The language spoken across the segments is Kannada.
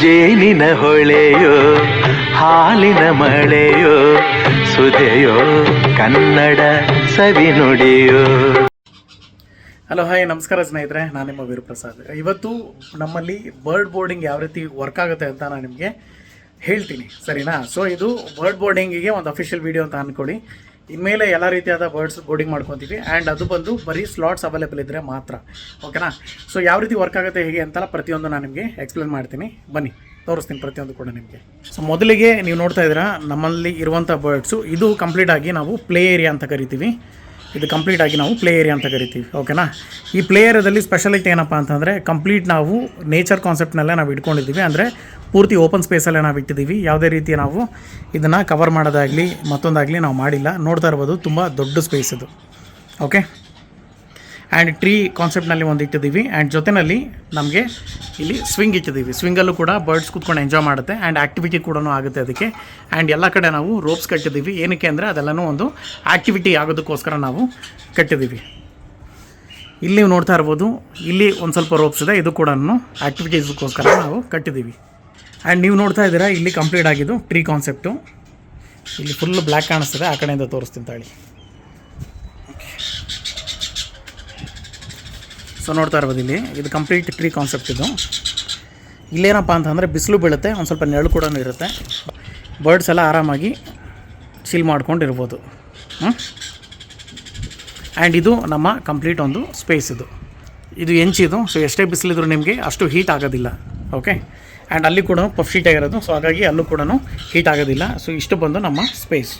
ಜೇನಿನ ಹೊಳೆಯೋ, ಹಾಲಿನ ಮಳೆಯೋ, ಸುದೆಯೋ, ಕನ್ನಡ ಸವಿ ನುಡಿಯೋ. ಹಲೋ, ಹಾಯ್, ನಮಸ್ಕಾರ ಸ್ನೇಹಿತರೆ, ನಾನು ನಿಮ್ಮ ವೀರಪ್ರಸಾದ್. ಇವತ್ತು ನಮ್ಮಲ್ಲಿ ಬರ್ಡ್ ಬೋರ್ಡಿಂಗ್ ಯಾವ ರೀತಿ ವರ್ಕ್ ಆಗುತ್ತೆ ಅಂತ ನಾನು ನಿಮಗೆ ಹೇಳ್ತೀನಿ, ಸರಿನಾ? ಸೊ ಇದು ಬರ್ಡ್ ಬೋರ್ಡಿಂಗಿಗೆ ಒಂದು ಅಫಿಷಿಯಲ್ ವಿಡಿಯೋ ಅಂತ ಅಂದ್ಕೊಳ್ಳಿ ಇನ್ಮೇಲೆ ಎಲ್ಲ ರೀತಿಯಾದ ಬರ್ಡ್ಸ್ ಬೋರ್ಡಿಂಗ್ ಮಾಡ್ಕೊತೀವಿ. ಆ್ಯಂಡ್ ಅದು ಬಂದು ಬರೀ ಸ್ಲಾಟ್ಸ್ ಅವೈಲೇಬಲ್ ಇದ್ದರೆ ಮಾತ್ರ. ಓಕೆನಾ ಸೊ ಯಾವ ರೀತಿ ವರ್ಕ್ ಆಗುತ್ತೆ ಹೇಗೆ ಅಂತೆಲ್ಲ ಪ್ರತಿಯೊಂದು ನಾನು ನಿಮಗೆ ಎಕ್ಸ್ಪ್ಲೇನ್ ಮಾಡ್ತೀನಿ. ಬನ್ನಿ, ತೋರಿಸ್ತೀನಿ ಪ್ರತಿಯೊಂದು ಕೂಡ ನಿಮಗೆ. ಸೊ ಮೊದಲಿಗೆ ನೀವು ನೋಡ್ತಾ ಇದ್ದೀರಾ, ನಮ್ಮಲ್ಲಿ ಇರುವಂಥ ಬರ್ಡ್ಸು ಇದು ಕಂಪ್ಲೀಟ್ ಆಗಿ ನಾವು ಪ್ಲೇ ಏರಿಯಾ ಅಂತ ಕರಿತೀವಿ. ಇದು ಕಂಪ್ಲೀಟ್ ಆಗಿ ನಾವು ಪ್ಲೇ ಏರಿಯಾ ಅಂತ ಕರಿತೀವಿ ಓಕೆನಾ ಈ ಪ್ಲೇ ಏರಿಯಾದಲ್ಲಿ ಸ್ಪೆಷಾಲಿಟಿ ಏನಪ್ಪ ಅಂತಂದರೆ ಕಂಪ್ಲೀಟ್ ನಾವು ನೇಚರ್ ಕಾನ್ಸೆಪ್ಟ್ನಲ್ಲೇ ನಾವು ಇಟ್ಕೊಂಡಿದ್ದೀವಿ, ಅಂದರೆ ಪೂರ್ತಿ ಓಪನ್ ಸ್ಪೇಸಲ್ಲೇ ನಾವು ಇಟ್ಟಿದ್ದೀವಿ. ಯಾವುದೇ ರೀತಿ ನಾವು ಇದನ್ನು ಕವರ್ ಮಾಡೋದಾಗಲಿ ಮತ್ತೊಂದಾಗಲಿ ನಾವು ಮಾಡಿಲ್ಲ, ನೋಡ್ತಾ ಇರ್ಬೋದು, ತುಂಬ ದೊಡ್ಡ ಸ್ಪೇಸ್ ಇದು ಓಕೆ ಆ್ಯಂಡ್ ಟ್ರೀ ಕಾನ್ಸೆಪ್ಟ್ನಲ್ಲಿ ಒಂದು ಇಟ್ಟಿದ್ದೀವಿ. ಆ್ಯಂಡ್ ಜೊತೆಯಲ್ಲಿ ನಮಗೆ ಇಲ್ಲಿ ಸ್ವಿಂಗ್ ಇಟ್ಟಿದ್ದೀವಿ. ಸ್ವಿಂಗಲ್ಲೂ ಕೂಡ ಬರ್ಡ್ಸ್ ಕೂತ್ಕೊಂಡು ಎಂಜಾಯ್ ಮಾಡುತ್ತೆ. ಆ್ಯಂಡ್ ಆ್ಯಕ್ಟಿವಿಟಿ ಕೂಡ ಆಗುತ್ತೆ ಅದಕ್ಕೆ. ಆ್ಯಂಡ್ ಎಲ್ಲ ಕಡೆ ನಾವು ರೋಪ್ಸ್ ಕಟ್ಟಿದ್ದೀವಿ. ಏನಕ್ಕೆ ಅಂದರೆ ಅದೆಲ್ಲನೂ ಒಂದು ಆ್ಯಕ್ಟಿವಿಟಿ ಆಗೋದಕ್ಕೋಸ್ಕರ ನಾವು ಕಟ್ಟಿದ್ದೀವಿ. ಇಲ್ಲಿ ನೀವು ನೋಡ್ತಾ ಇರ್ಬೋದು, ಇಲ್ಲಿ ಒಂದು ಸ್ವಲ್ಪ ರೋಪ್ಸ್ ಇದೆ. ಇದು ಕೂಡ ಆ್ಯಕ್ಟಿವಿಟೀಸ್ಗೋಸ್ಕರ ನಾವು ಕಟ್ಟಿದ್ದೀವಿ. ಆ್ಯಂಡ್ ನೀವು ನೋಡ್ತಾ ಇದ್ದೀರಾ, ಇಲ್ಲಿ ಕಂಪ್ಲೀಟ್ ಆಗಿದ್ದು ಟ್ರೀ ಕಾನ್ಸೆಪ್ಟು ಇಲ್ಲಿ ಫುಲ್ ಬ್ಲ್ಯಾಕ್ ಕಾಣಿಸ್ತದೆ. ಆ ಕಡೆಯಿಂದ ತೋರಿಸ್ತೀನಿ ತಾಳಿ. ಸೊ ನೋಡ್ತಾ ಇರ್ಬೋದು ಇಲ್ಲಿ. ಇದು ಕಂಪ್ಲೀಟ್ ಟ್ರೀ ಕಾನ್ಸೆಪ್ಟ್ ಇದು. ಇಲ್ಲೇನಪ್ಪ ಅಂತಂದರೆ ಬಿಸಿಲು ಬೀಳುತ್ತೆ, ಒಂದು ಸ್ವಲ್ಪ ನೆರಳು ಕೂಡ ಇರುತ್ತೆ. ಬರ್ಡ್ಸ್ ಎಲ್ಲ ಆರಾಮಾಗಿ ಚಿಲ್ ಮಾಡ್ಕೊಂಡು ಇರ್ಬೋದು ಆ್ಯಂಡ್ ಇದು ನಮ್ಮ ಕಂಪ್ಲೀಟ್ ಒಂದು ಸ್ಪೇಸ್ ಇದು. ಇದು ಎಂಚಿದು ಸೊ ಎಷ್ಟೇ ಬಿಸಿಲಿದ್ರು ನಿಮಗೆ ಅಷ್ಟು ಹೀಟ್ ಆಗೋದಿಲ್ಲ. ಓಕೆ ಆ್ಯಂಡ್ ಅಲ್ಲಿ ಕೂಡ ಪಫ್ ಶೀಟ್ ಆಗಿರೋದು. ಸೊ ಹಾಗಾಗಿ ಅಲ್ಲೂ ಕೂಡ ಹೀಟ್ ಆಗೋದಿಲ್ಲ. ಸೊ ಇಷ್ಟು ಬಂದು ನಮ್ಮ ಸ್ಪೇಸ್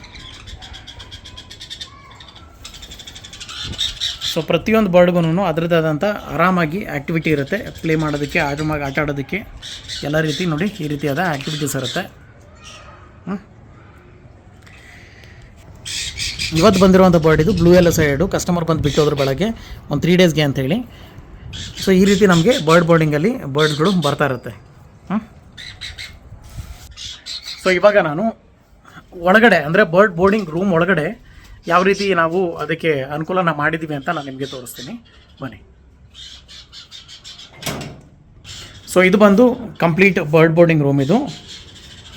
ಸೊ ಪ್ರತಿಯೊಂದು ಬರ್ಡ್ಗೂ ಅದರದ್ದಾದಂಥ ಆರಾಮಾಗಿ ಆ್ಯಕ್ಟಿವಿಟಿ ಇರುತ್ತೆ. ಪ್ಲೇ ಮಾಡೋದಕ್ಕೆ, ಆರಾಮಾಗಿ ಆಟ ಆಡೋದಕ್ಕೆ ಎಲ್ಲ ರೀತಿ ನೋಡಿ ಈ ರೀತಿಯಾದ ಆ್ಯಕ್ಟಿವಿಟೀಸ್ ಇರುತ್ತೆ? ಇವತ್ತು ಬಂದಿರುವಂಥ ಬರ್ಡ್ ಇದು ಬ್ಲೂ ಎಲ್ಲ ಸೈಡು ಕಸ್ಟಮರ್ ಬಂದು ಬಿಟ್ಟೋದ್ರ ಬೆಳಗ್ಗೆ ಒಂದು ತ್ರೀ ಡೇಸ್ಗೆ ಅಂತೇಳಿ. ಸೊ ಈ ರೀತಿ ನಮಗೆ ಬರ್ಡ್ ಬೋರ್ಡಿಂಗಲ್ಲಿ ಬರ್ಡ್ಸ್ಗಳು ಬರ್ತಾ ಇರುತ್ತೆ. ಹಾಂ ಸೊ ಇವಾಗ ನಾನು ಒಳಗಡೆ, ಅಂದರೆ ಬರ್ಡ್ ಬೋರ್ಡಿಂಗ್ ರೂಮ್ ಒಳಗಡೆ ಯಾವ ರೀತಿ ನಾವು ಅದಕ್ಕೆ ಅನುಕೂಲನ ಮಾಡಿದ್ದೀವಿ ಅಂತ ನಾನು ನಿಮಗೆ ತೋರಿಸ್ತೀನಿ. ಬನ್ನಿ. ಸೊ ಇದು ಬಂದು ಕಂಪ್ಲೀಟ್ ಬರ್ಡ್ ಬೋರ್ಡಿಂಗ್ ರೂಮ್ ಇದು.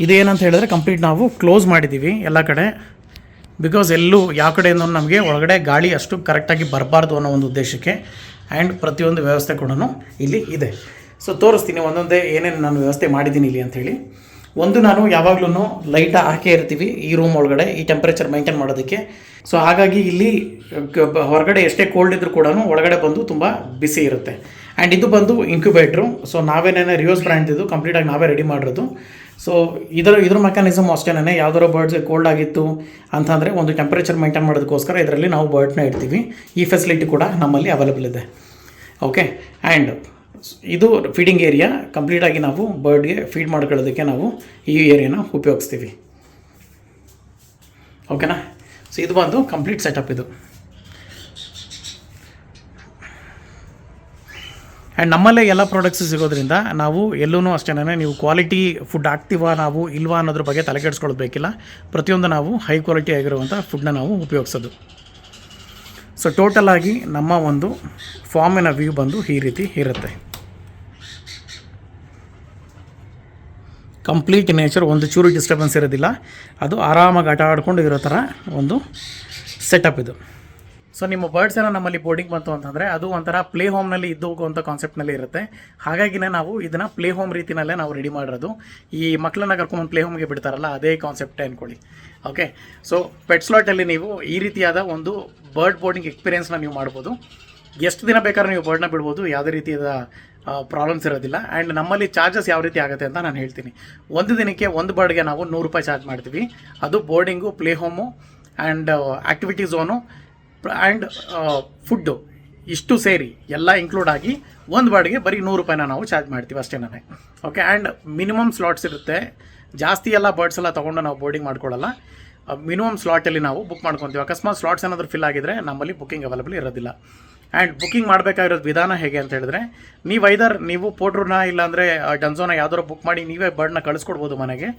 ಇದು ಏನಂತ ಹೇಳಿದ್ರೆ ಕಂಪ್ಲೀಟ್ ನಾವು ಕ್ಲೋಸ್ ಮಾಡಿದ್ದೀವಿ ಎಲ್ಲ ಕಡೆ. ಬಿಕಾಸ್ ಎಲ್ಲೂ ಯಾವ ಕಡೆಯಿಂದ ನಮಗೆ ಒಳಗಡೆ ಗಾಳಿ ಅಷ್ಟು ಕರೆಕ್ಟಾಗಿ ಬರಬಾರ್ದು ಅನ್ನೋ ಒಂದು ಉದ್ದೇಶಕ್ಕೆ ಆ್ಯಂಡ್ ಪ್ರತಿಯೊಂದು ವ್ಯವಸ್ಥೆ ಕೂಡ ಇಲ್ಲಿ ಇದೆ. ಸೊ ತೋರಿಸ್ತೀನಿ ಒಂದೊಂದೇ ಏನೇನು ನಾನು ವ್ಯವಸ್ಥೆ ಮಾಡಿದ್ದೀನಿ ಇಲ್ಲಿ ಅಂಥೇಳಿ ಒಂದು ನಾನು ಯಾವಾಗಲೂ ಲೈಟ್ ಹಾಕೇ ಇರ್ತೀವಿ ಈ ರೂಮ್ ಒಳಗಡೆ, ಈ ಟೆಂಪ್ರೇಚರ್ ಮೈಂಟೈನ್ ಮಾಡೋದಕ್ಕೆ. ಸೊ ಹಾಗಾಗಿ ಇಲ್ಲಿ ಹೊರಗಡೆ ಎಷ್ಟೇ ಕೋಲ್ಡ್ ಇದ್ದರೂ ಕೂಡ ಒಳಗಡೆ ಬಂದು ತುಂಬ ಬಿಸಿ ಇರುತ್ತೆ. ಆ್ಯಂಡ್ ಇದು ಬಂದು ಇಂಕ್ಯುಬೇಟ್ರು ಸೊ ನಾವೇನೇ ರಿಯೋಸ್ ಬ್ರ್ಯಾಂಡ್ ಇದು ಕಂಪ್ಲೀಟಾಗಿ ನಾವೇ ರೆಡಿ ಮಾಡಿರೋದು. ಸೊ ಇದರ, ಇದ್ರ ಮೆಕ್ಯಾನಿಸಮ್ ಅಷ್ಟೇನೆ ಯಾವ್ದಾರೋ ಬರ್ಡ್ಸ್ ಕೋಲ್ಡ್ ಆಗಿತ್ತು ಅಂತಂದರೆ ಒಂದು ಟೆಂಪ್ರೇಚರ್ ಮೈಂಟೈನ್ ಮಾಡೋದಕ್ಕೋಸ್ಕರ ಇದರಲ್ಲಿ ನಾವು ಬರ್ಡ್ನ ಇಡ್ತೀವಿ. ಈ ಫೆಸಿಲಿಟಿ ಕೂಡ ನಮ್ಮಲ್ಲಿ ಅವೈಲೇಬಲ್ ಇದೆ. ಓಕೆ ಆ್ಯಂಡ್ ಇದು ಫೀಡಿಂಗ್ ಏರಿಯಾ ಕಂಪ್ಲೀಟಾಗಿ ನಾವು ಬರ್ಡ್ಗೆ ಫೀಡ್ ಮಾಡ್ಕೊಳ್ಳೋದಕ್ಕೆ ನಾವು ಈ ಏರಿಯಾನ ಉಪಯೋಗಿಸ್ತೀವಿ. ಓಕೆನಾ ಸೊ ಇದು ಬಂದು ಕಂಪ್ಲೀಟ್ ಸೆಟಪ್ ಇದು. ಆ್ಯಂಡ್ ನಮ್ಮಲ್ಲೇ ಎಲ್ಲ ಪ್ರಾಡಕ್ಟ್ಸ್ ಸಿಗೋದ್ರಿಂದ ನಾವು ಎಲ್ಲೂ ಅಷ್ಟೇನೆ ನೀವು ಕ್ವಾಲಿಟಿ ಫುಡ್ ಹಾಕ್ತೀವಾ ನಾವು ಇಲ್ವಾ ಅನ್ನೋದ್ರ ಬಗ್ಗೆ ತಲೆ ಕೆಡಿಸ್ಕೊಳ್ಬೇಕಿಲ್ಲ ಪ್ರತಿಯೊಂದು ನಾವು ಹೈ ಕ್ವಾಲಿಟಿ ಆಗಿರುವಂಥ ಫುಡ್ನ ನಾವು ಉಪಯೋಗಿಸೋದು. ಸೊ ಆಗಿ ನಮ್ಮ ಒಂದು ಫಾರ್ಮಿನ ವ್ಯೂ ಬಂದು ಈ ರೀತಿ ಇರುತ್ತೆ. ಕಂಪ್ಲೀಟ್ ನೇಚರ್ ಒಂದು ಚೂರು ಡಿಸ್ಟರ್ಬೆನ್ಸ್ ಇರೋದಿಲ್ಲ. ಅದು ಆರಾಮಾಗಿ ಆಟ ಆಡ್ಕೊಂಡು ಇರೋ ಥರ ಒಂದು ಸೆಟಪ್ ಇದು. ಸೊ ನಿಮ್ಮ ಬರ್ಡ್ಸ್ ಏನೋ ನಮ್ಮಲ್ಲಿ ಬೋರ್ಡಿಂಗ್ ಬಂತು ಅಂತಂದರೆ ಅದು ಒಂಥರ ಪ್ಲೇ ಹೋಮ್ನಲ್ಲಿ ಇದ್ದು ಹೋಗುವಂಥ ಕಾನ್ಸೆಪ್ಟ್ನಲ್ಲಿ ಇರುತ್ತೆ. ಹಾಗಾಗಿನೇ ನಾವು ಇದನ್ನು ಪ್ಲೇ ಹೋಮ್ ರೀತಿನಲ್ಲೇ ನಾವು ರೆಡಿ ಮಾಡಿರೋದು. ಈ ಮಕ್ಕಳನ್ನ ಕರ್ಕೊಂಡು ಪ್ಲೇ ಹೋಮ್ಗೆ ಬಿಡ್ತಾರಲ್ಲ, ಅದೇ ಕಾನ್ಸೆಪ್ಟೇ ಅಂದ್ಕೊಳ್ಳಿ ಓಕೆ ಸೊ ಪೆಟ್ ಸ್ಲಾಟಲ್ಲಿ ನೀವು ಈ ರೀತಿಯಾದ ಒಂದು ಬರ್ಡ್ ಬೋರ್ಡಿಂಗ್ ಎಕ್ಸ್ಪೀರಿಯೆನ್ಸ್ನ ನೀವು ಮಾಡ್ಬೋದು. ಎಷ್ಟು ದಿನ ಬೇಕಾದ್ರೂ ನೀವು ಬರ್ಡ್ನ ಬಿಡ್ಬೋದು. ಯಾವುದೇ ರೀತಿಯಾದ ಪ್ರಾಬ್ಲಮ್ಸ್ ಇರೋದಿಲ್ಲ. ಆ್ಯಂಡ್ ನಮ್ಮಲ್ಲಿ ಚಾರ್ಜಸ್ ಯಾವ ರೀತಿ ಆಗುತ್ತೆ ಅಂತ ನಾನು ಹೇಳ್ತೀನಿ. ಒಂದು ದಿನಕ್ಕೆ ಒಂದು ಬರ್ಡ್ಗೆ ನಾವು ನೂರು ರೂಪಾಯಿ ಚಾರ್ಜ್ ಮಾಡ್ತೀವಿ. ಅದು boarding play home and activity zone and food ಇಷ್ಟು ಸೇರಿ ಎಲ್ಲ ಇನ್ಕ್ಲೂಡ್ ಆಗಿ ಒಂದು ಬಾಡಿಗೆ ಬರೀ ನೂರು ರೂಪಾಯಿನ ನಾವು ಚಾರ್ಜ್ ಮಾಡ್ತೀವಿ ಅಷ್ಟೇ ನನಗೆ ಓಕೆ ಆ್ಯಂಡ್ ಮಿನಿಮಮ್ ಸ್ಲಾಟ್ಸ್ ಇರುತ್ತೆ. ಜಾಸ್ತಿ ಎಲ್ಲ ಬರ್ಡ್ಸ್ ಎಲ್ಲ ತೊಗೊಂಡು ನಾವು ಬೋರ್ಡಿಂಗ್ ಮಾಡ್ಕೊಳ್ಳಲ್ಲ. ಮಿನಿಮಮ್ ಸ್ಲಾಟಲ್ಲಿ ನಾವು ಬುಕ್ ಮಾಡ್ಕೊತೀವಿ. ಅಕಸ್ಮಾತ್ ಸ್ಲಾಟ್ಸ್ ಏನಾದರೂ ಫಿಲ್ ಆಗಿದ್ರೆ ನಮ್ಮಲ್ಲಿ ಬುಕ್ಕಿಂಗ್ ಅವೈಲೇಬಲ್ ಇರೋದಿಲ್ಲ. ಆ್ಯಂಡ್ ಬುಕ್ಕಿಂಗ್ ಮಾಡಬೇಕಾಗಿರೋದು ವಿಧಾನ ಹೇಗೆ ಅಂತ ಹೇಳಿದ್ರೆ, ನೀವು ಐದರ್ ನೀವು ಪೋಟ್ರನ್ನ ಇಲ್ಲಾಂದರೆ ಡನ್ಝೋನ ಯಾವ್ದಾರು ಬುಕ್ ಮಾಡಿ ನೀವೇ ಬರ್ಡ್ನ ಕಳಿಸ್ಕೊಡ್ಬೋದು ಮನೆಗೆ.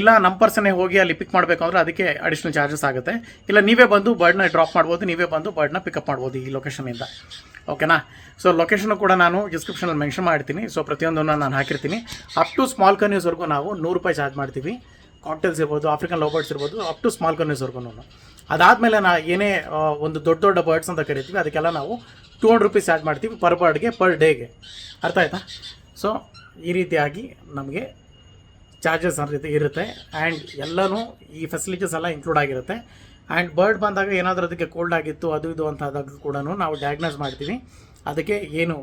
ಇಲ್ಲ ನಮ್ಮ ಪರ್ಸನ್ನೇ ಹೋಗಿ ಅಲ್ಲಿ ಪಿಕ್ ಮಾಡಬೇಕು ಅಂದರೆ ಅದಕ್ಕೆ ಅಡಿಷ್ನಲ್ ಚಾರ್ಜಸ್ ಆಗುತ್ತೆ. ಇಲ್ಲ ನೀವೇ ಬಂದು ಬರ್ಡ್ನ ಡ್ರಾಪ್ ಮಾಡ್ಬೋದು, ನೀವೇ ಬಂದು ಬರ್ಡ್ನ ಪಿಕಪ್ ಮಾಡ್ಬೋದು ಈ ಲೊಕೇಶನಿಂದ ಓಕೆನಾ ಸೊ ಲೊಕೇಶನ್ ಕೂಡ ನಾನು ಡಿಸ್ಕ್ರಿಪ್ಷನಲ್ಲಿ ಮೆನ್ಷನ್ ಮಾಡ್ತೀನಿ ಸೊ ಪ್ರತಿಯೊಂದನ್ನು ನಾನು ಹಾಕಿರ್ತೀನಿ. ಅಪ್ ಟು ಸ್ಮಾಲ್ ಕನ್ಯೂಸ್ವರೆಗೂ ನಾವು ನೂರು ರೂಪಾಯಿ ಚಾರ್ಜ್ ಮಾಡ್ತೀವಿ. ಕಾಕ್ಟೇಲ್ಸ್ ಇರ್ಬೋದು ಆಫ್ರಿಕನ್ ಲೋಬರ್ಡ್ಸ್ ಬರ್ಡ್ಸ್ ಇರ್ಬೋದು ಅಪ್ ಟು ಸ್ಮಾಲ್ ಕನ್ಯೂಸ್ವರೆಗೂ ಅದಾದಮೇಲೆ ನಾ ಏನೇ ಒಂದು ದೊಡ್ಡ ದೊಡ್ಡ ಬರ್ಡ್ಸ್ ಅಂತ ಕರಿತೀವಿ, ಅದಕ್ಕೆಲ್ಲ ನಾವು ಟೂ ಹಂಡ್ರೆಡ್ ರುಪೀಸ್ ಆ್ಯಡ್ ಮಾಡ್ತೀವಿ ಪರ್ ಬರ್ಡ್ಗೆ ಪರ್ ಡೇಗೆ ಅರ್ಥ ಆಯ್ತಾ? ಸೊ ಈ ರೀತಿಯಾಗಿ ನಮಗೆ ಚಾರ್ಜಸ್ ರೀತಿ ಇರುತ್ತೆ ಆ್ಯಂಡ್ ಎಲ್ಲನೂ ಈ ಫೆಸಿಲಿಟೀಸ್ ಎಲ್ಲ ಇನ್ಕ್ಲೂಡ್ ಆಗಿರುತ್ತೆ. ಆ್ಯಂಡ್ ಬರ್ಡ್ ಬಂದಾಗ ಏನಾದರೂ ಅದಕ್ಕೆ ಕೋಲ್ಡ್ ಆಗಿತ್ತು, ಅದು ಇದು ಅಂತ ಆದಾಗ ಕೂಡ ನಾವು ಡಯಾಗ್ನೈಸ್ ಮಾಡ್ತೀವಿ. ಅದಕ್ಕೆ ಏನು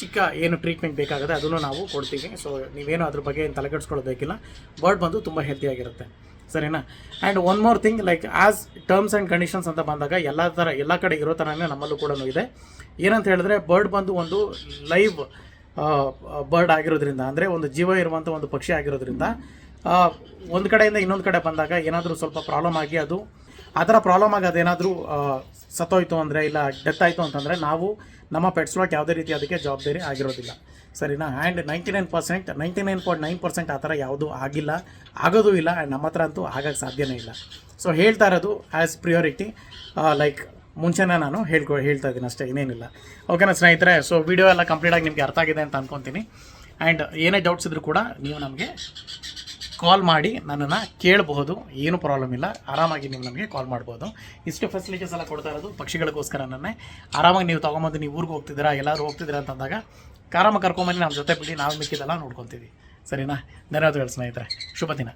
ಚಿಕ್ಕ ಏನು ಟ್ರೀಟ್ಮೆಂಟ್ ಬೇಕಾಗುತ್ತೆ ಅದನ್ನು ನಾವು ಕೊಡ್ತೀವಿ. ಸೊ ನೀವೇನು ಅದ್ರ ಬಗ್ಗೆ ಏನು ತಲೆಕೆಡಿಸ್ಕೊಳ್ಳೋದು ಬೇಕಿಲ್ಲ ಬರ್ಡ್ ಬಂದು ತುಂಬ ಹೆಲ್ತಿಯಾಗಿರುತ್ತೆ ಸರಿನಾ? And one more thing like as terms and conditions ಅಂತ ಬಂದಾಗ ಎಲ್ಲ ಥರ ಎಲ್ಲ ಕಡೆ ಇರೋ ಥರನೇ ನಮ್ಮಲ್ಲೂ ಕೂಡ ಇದೆ. ಏನಂತ ಹೇಳಿದ್ರೆ ಬರ್ಡ್ ಬಂದು ಒಂದು ಲೈವ್ ಬರ್ಡ್ ಆಗಿರೋದ್ರಿಂದ, ಅಂದರೆ ಒಂದು ಜೀವ ಇರುವಂಥ ಒಂದು ಪಕ್ಷಿ ಆಗಿರೋದ್ರಿಂದ ಒಂದು ಕಡೆಯಿಂದ ಇನ್ನೊಂದು ಕಡೆ ಬಂದಾಗ ಏನಾದರೂ ಸ್ವಲ್ಪ ಪ್ರಾಬ್ಲಮ್ ಆಗಿ ಅದು ಆ ಥರ ಪ್ರಾಬ್ಲಮ್ ಆಗಿ ಅದೇನಾದರೂ ಸತ್ತೋಯ್ತು ಅಂದರೆ ಇಲ್ಲ ಡೆತ್ ಆಯಿತು ಅಂತಂದರೆ ನಾವು ನಮ್ಮ ಪೆಟ್ಸ್ ಪೆಟ್ಸ್ಲಾಕ್ ಯಾವುದೇ ರೀತಿ ಅದಕ್ಕೆ ಜವಾಬ್ದಾರಿ ಆಗಿರೋದಿಲ್ಲ. ಸರಿನಾ? And ninety nine percent ninety nine point nine percent ಆ ಥರ ಯಾವುದೂ ಆಗಿಲ್ಲ. ಆಗೋದೂ ಇಲ್ಲ ಆ್ಯಂಡ್ ನಮ್ಮ ಹತ್ರ ಅಂತೂ ಆಗಕ್ಕೆ ಸಾಧ್ಯನೇ ಇಲ್ಲ. ಸೊ ಹೇಳ್ತಾ ಇರೋದು ಆ್ಯಸ್ ಪ್ರಿಯೋರಿಟಿ ಲೈಕ್ ಮುಂಚೆನೇ ನಾನು ಹೇಳ್ಕೊ, ಹೇಳ್ತಾ ಇದ್ದೀನಿ ಅಷ್ಟೇ, ಇನ್ನೇನಿಲ್ಲ. ಓಕೆನಾ ಸ್ನೇಹಿತರೆ ಸೊ ವಿಡಿಯೋ ಎಲ್ಲ ಕಂಪ್ಲೀಟಾಗಿ ನಿಮಗೆ ಅರ್ಥ ಆಗಿದೆ ಅಂತ ಅನ್ಕೊತೀನಿ. ಆ್ಯಂಡ್ ಏನೇ ಡೌಟ್ಸ್ ಇದ್ರೂ ಕೂಡ ನೀವು ನಮಗೆ ಕಾಲ್ ಮಾಡಿ ನನ್ನನ್ನು ಕೇಳಬಹುದು. ಏನು ಪ್ರಾಬ್ಲಮ್ ಇಲ್ಲ. ಆರಾಮಾಗಿ ನೀವು ನಮಗೆ ಕಾಲ್ ಮಾಡ್ಬೋದು. ಇಷ್ಟು ಫೆಸಿಲಿಟೀಸ್ ಎಲ್ಲ ಕೊಡ್ತಾ ಇರೋದು ಪಕ್ಷಿಗಳಿಗೋಸ್ಕರ ನನ್ನೇ. ಆರಾಮಾಗಿ ನೀವು ತೊಗೊಂಬಂದು ನೀವು ಊರಿಗೆ ಹೋಗ್ತಿದ್ದೀರಾ ಎಲ್ಲರೂ ಹೋಗ್ತಿದ್ದೀರಾ ಅಂತಂದಾಗ ಕಾರಮ್ಮ ಕರ್ಕೊಂಬನ್ನಿ ನಮ್ಮ ಜೊತೆ ಬಿಡಿ. ನಾವು ಮಿಕ್ಕಿದೆಲ್ಲ ನೋಡ್ಕೊತೀವಿ. ಸರಿನಾ? ಧನ್ಯವಾದಗಳು ಸ್ನೇಹಿತರೆ. ಶುಭ ದಿನ.